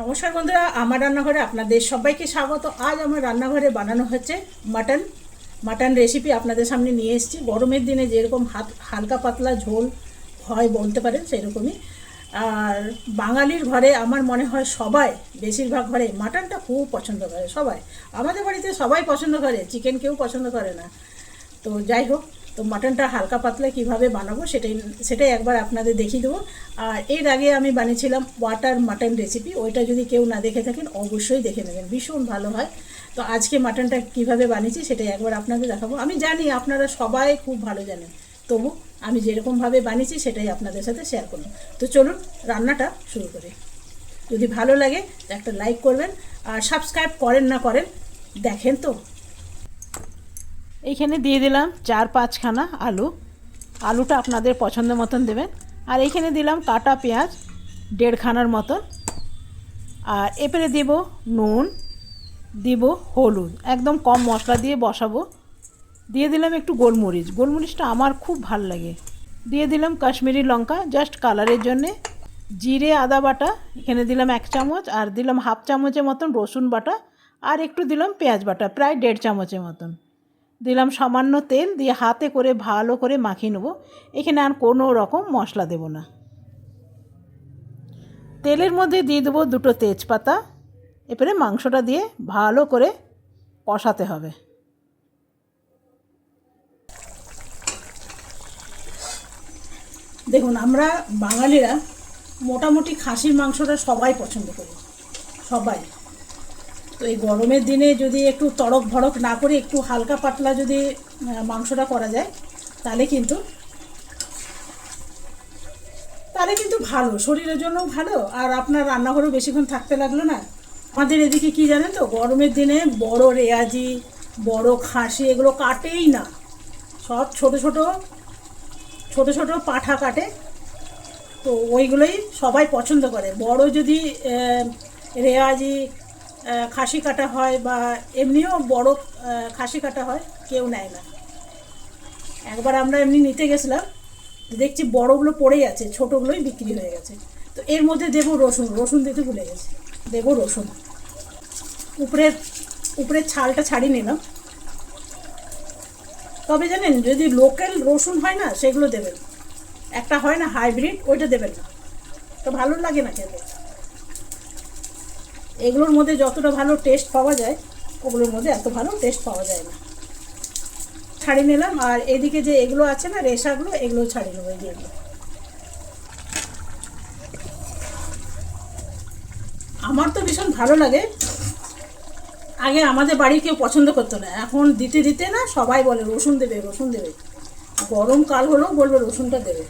নমস্কার বন্ধুরা, আমার রান্নাঘরে আপনাদের সবাইকে স্বাগত। আজ আমার রান্নাঘরে বানানো হচ্ছে মাটন। মাটন রেসিপি আপনাদের সামনে নিয়ে এসেছি। গরমের দিনে যেরকম হাত, হালকা পাতলা ঝোল হয় বলতে পারেন, সেরকমই। আর বাঙালির ঘরে আমার মনে হয় সবাই, বেশিরভাগ ঘরে মাটনটা খুব পছন্দ করে, সবাই। আমাদের বাড়িতে সবাই পছন্দ করে, চিকেন কেউ পছন্দ করে না। তো যাই হোক তো মাটনটা হালকা পাতলা কীভাবে বানাবো সেটাই সেটাই একবার আপনাদের দেখিয়ে দেবো। আর এর আগে আমি বানিয়েছিলাম ওয়াটার মাটন রেসিপি, ওইটা যদি কেউ না দেখে থাকেন, অবশ্যই দেখে নেবেন, ভীষণ ভালো হয়। তো আজকে মাটনটা কীভাবে বানিয়েছি সেটাই একবার আপনাদের দেখাবো। আমি জানি আপনারা সবাই খুব ভালো জানেন, তবু আমি যেরকমভাবে বানিয়েছি সেটাই আপনাদের সাথে শেয়ার করব তো চলুন রান্নাটা শুরু করি। যদি ভালো লাগে একটা লাইক করবেন, আর সাবস্ক্রাইব করেন না করেন, দেখেন তো। এইখানে দিয়ে দিলাম চার পাঁচখানা আলু। আলুটা আপনাদের পছন্দ মতন দেবেন। আর এইখানে দিলাম কাটা পেঁয়াজ দেড়খানার মতন। আর এপরে দেব নুন, দিব হলুদ। একদম কম মশলা দিয়ে বসাবো। দিয়ে দিলাম একটু গোলমরিচ। গোলমরিচটা আমার খুব ভালো লাগে। দিয়ে দিলাম কাশ্মীরি লঙ্কা, জাস্ট কালারের জন্যে। জিরে, আদা বাটা, এখানে দিলাম এক চামচ। আর দিলাম হাফ চামচের মতন রসুন বাটা। আর একটু দিলাম পেঁয়াজ বাটা, প্রায় দেড় চামচের মতন। দিলাম সামান্য তেল দিয়ে হাতে করে ভালো করে মাখিয়ে নেব। এখানে আর কোনো রকম মশলা দেব না। তেলের মধ্যে দিয়ে দেবো দুটো তেজপাতা। এরপরে মাংসটা দিয়ে ভালো করে কষাতে হবে। দেখুন, আমরা বাঙালিরা মোটামুটি খাসির মাংসটা সবাই পছন্দ করি। সবাই। তো এই গরমের দিনে যদি একটু তড়ক ভড়ক না করে একটু হালকা পাতলা যদি মাংসটা করা যায় তাহলে কিন্তু তাহলে কিন্তু ভালো শরীরের জন্য ভালো আর আপনার রান্নাঘরেও বেশিক্ষণ থাকতে লাগল না। আমাদের এদিকে কি জানেন তো গরমের দিনে বড় রেয়াজি বড় খাসি এগুলো কাটেই না। সব ছোট ছোট ছোট ছোট পাঠা কাটে। তো ওইগুলোই সবাই পছন্দ করে। বড় যদি আহ, খাসি কাটা হয় বা এমনিও বড় খাসি কাটা হয়, কেউ নেয় না। একবার আমরা এমনি নিতে গেছিলাম, দেখছি বড়গুলো পড়েই আছে, ছোটোগুলোই বিক্রি হয়ে গেছে। তো এর মধ্যে দেব রসুন রসুন দিতে ভুলে গেছি। দেবো রসুন। উপরের উপরের ছালটা ছাড়িয়ে নিলাম। তবে জানেন, যদি লোকাল রসুন হয় না, সেগুলো দেবেন। একটা হয় না হাইব্রিড, ওইটা দেবেন না। তো ভালো লাগে না খেতে। এগুলোর মধ্যে যতটা ভালো টেস্ট পাওয়া যায়, ওগুলোর মধ্যে এত ভালো টেস্ট পাওয়া যায় না। ছাড়িয়ে নিলাম, আর এদিকে যে এগুলো আছে না, রেশাগুলো এগুলো ছাড়িয়ে নেব এগুলো। আমার তো ভীষণ ভালো লাগে। আগে আমাদের বাড়ি কেউ পছন্দ করতো না, এখন দিতে দিতে না সবাই বলে, রসুন দেবে রসুন দেবে। গরমকাল হলেও বলবে রসুনটা দেবে।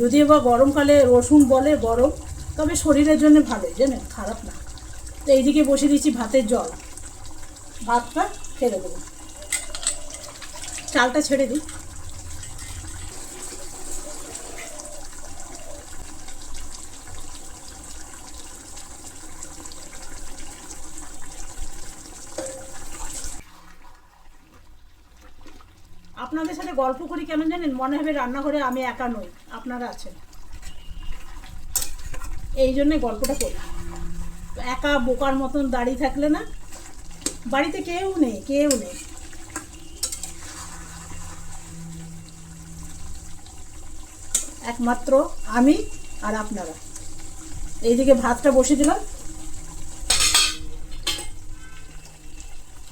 যদিও বা গরমকালে রসুন বলে গরম, তবে শরীরের জন্য ভালোই, জানেন? খারাপ না। তো এইদিকে বসে দিচ্ছি ভাতের জল। ভাতটা ফেলে দেবো চালটা ছেড়ে দিই। আপনাদের সাথে গল্প করি কেন জানেন? মনে হবে রান্নাঘরে আমি একা নই, আপনারা আছেন। এই জন্যে গল্পটা করি। একা বোকার মতন দাঁড়িয়ে থাকলে না, বাড়িতে কেউ নেই কেউ নেই। একমাত্র আমি আর আপনারা। এইদিকে ভাতটা বসে দিলাম।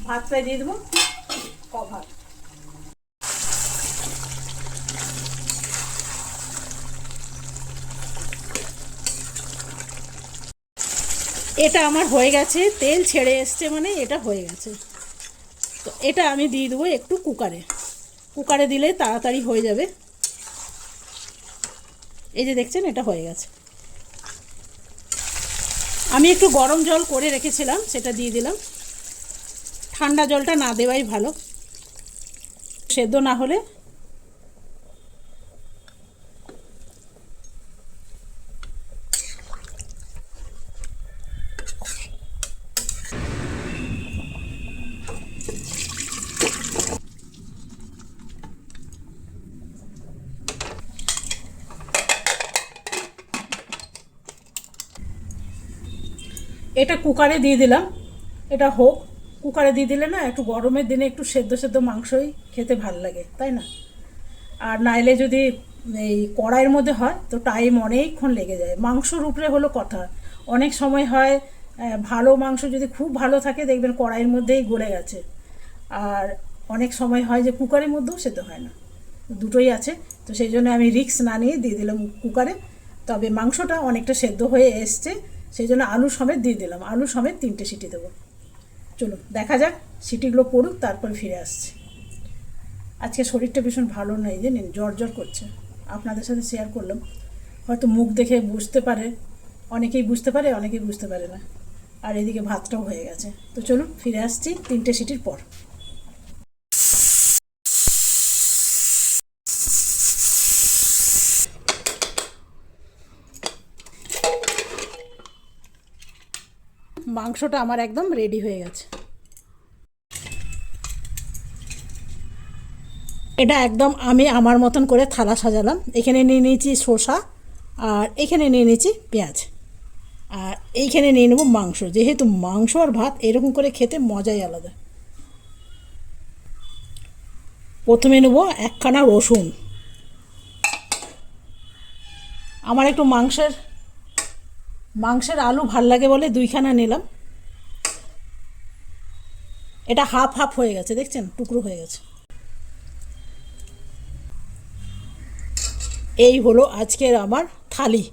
ভাতটাই দিয়ে দেবো। কভার এটা আমার হয়ে গেছে, তেল ছেড়ে এসছে মানে এটা হয়ে গেছে। তো এটা আমি দিয়ে দেবো একটু কুকারে। কুকারে দিলে তাড়াতাড়ি হয়ে যাবে। এই যে দেখছেন, এটা হয়ে গেছে। আমি একটু গরম জল করে রেখেছিলাম, সেটা দিয়ে দিলাম। ঠান্ডা জলটা না দেওয়াই ভালো। সেদ্ধ না হলে এটা কুকারে দিয়ে দিলাম। এটা হোক, কুকারে দিয়ে দিলে না একটু গরমের দিনে একটু সেদ্ধ সেদ্ধ মাংসই খেতে ভালো লাগে, তাই না? আর নাইলে যদি এই কড়াইয়ের মধ্যে হয়, তো টাইম অনেকক্ষণ লেগে যায়। মাংসর উপরে হলো কথা। অনেক সময় হয় ভালো মাংস যদি খুব ভালো থাকে, দেখবেন কড়াইয়ের মধ্যেই গলে গেছে। আর অনেক সময় হয় যে কুকারের মধ্যেও সেদ্ধ হয় না। দুটোই আছে, তো সেই জন্য আমি রিক্স না নিয়ে দিয়ে দিলাম কুকারে। তবে মাংসটা অনেকটা সেদ্ধ হয়ে এসছে। সেই জন্য আলু সমেত দিয়ে দিলাম। আলু সমেত তিনটে সিটি দেবো। চলুন, দেখা যাক সিটিগুলো পড়ুক, তারপরে ফিরে আসছি। আজকে শরীরটা ভীষণ ভালো নেই, জানেন, জ্বর জ্বর করছে। আপনাদের সাথে শেয়ার করলাম। হয়তো মুখ দেখে বুঝতে পারে। অনেকেই বুঝতে পারে, অনেকেই বুঝতে পারে না। আর এদিকে ভাতটাও হয়ে গেছে। তো চলুন, ফিরে আসছি তিনটে সিটির পর। মাংসটা আমার একদম রেডি হয়ে গেছে। এটা একদম আমি আমার মতন করে থালা সাজালাম। এখানে নিয়ে নিয়েছি শসা আর এখানে নিয়ে নিয়েছি পেঁয়াজ। আর এইখানে নিয়ে নেব মাংস। যেহেতু মাংস আর ভাত এরকম করে খেতে মজাই আলাদা। প্রথমে নেব একখানা রসুন। আমার একটু মাংসের মাংসের আলু ভালো লাগে বলে দুইখানা নিলাম। এটা হাফ হাফ হয়ে গেছে, দেখছেন? টুকরো হয়ে গেছে। এই হলো আজকের আমার থালি।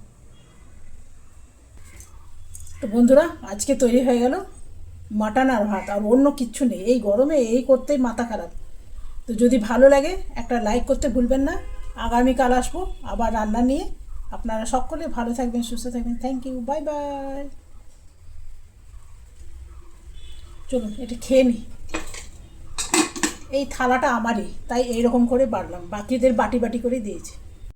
তো বন্ধুরা, আজকে তৈরি হয়ে গেল মাটন আর ভাত, আর অন্য কিচ্ছু নেই। এই গরমে এই করতেই মাথা খারাপ। তো যদি ভালো লাগে, একটা লাইক করতে ভুলবেন না। আগামীকাল আসব আবার রান্না নিয়ে। আপনারা সকলে ভালো থাকবেন, সুস্থ থাকবেন। থ্যাংক ইউ বাই বাই চলুন, এটা খেয়ে নিই এই থালাটা আমারই, তাই এইরকম করে বাড়লাম। বাকিদের বাটি বাটি করে দিয়েছি।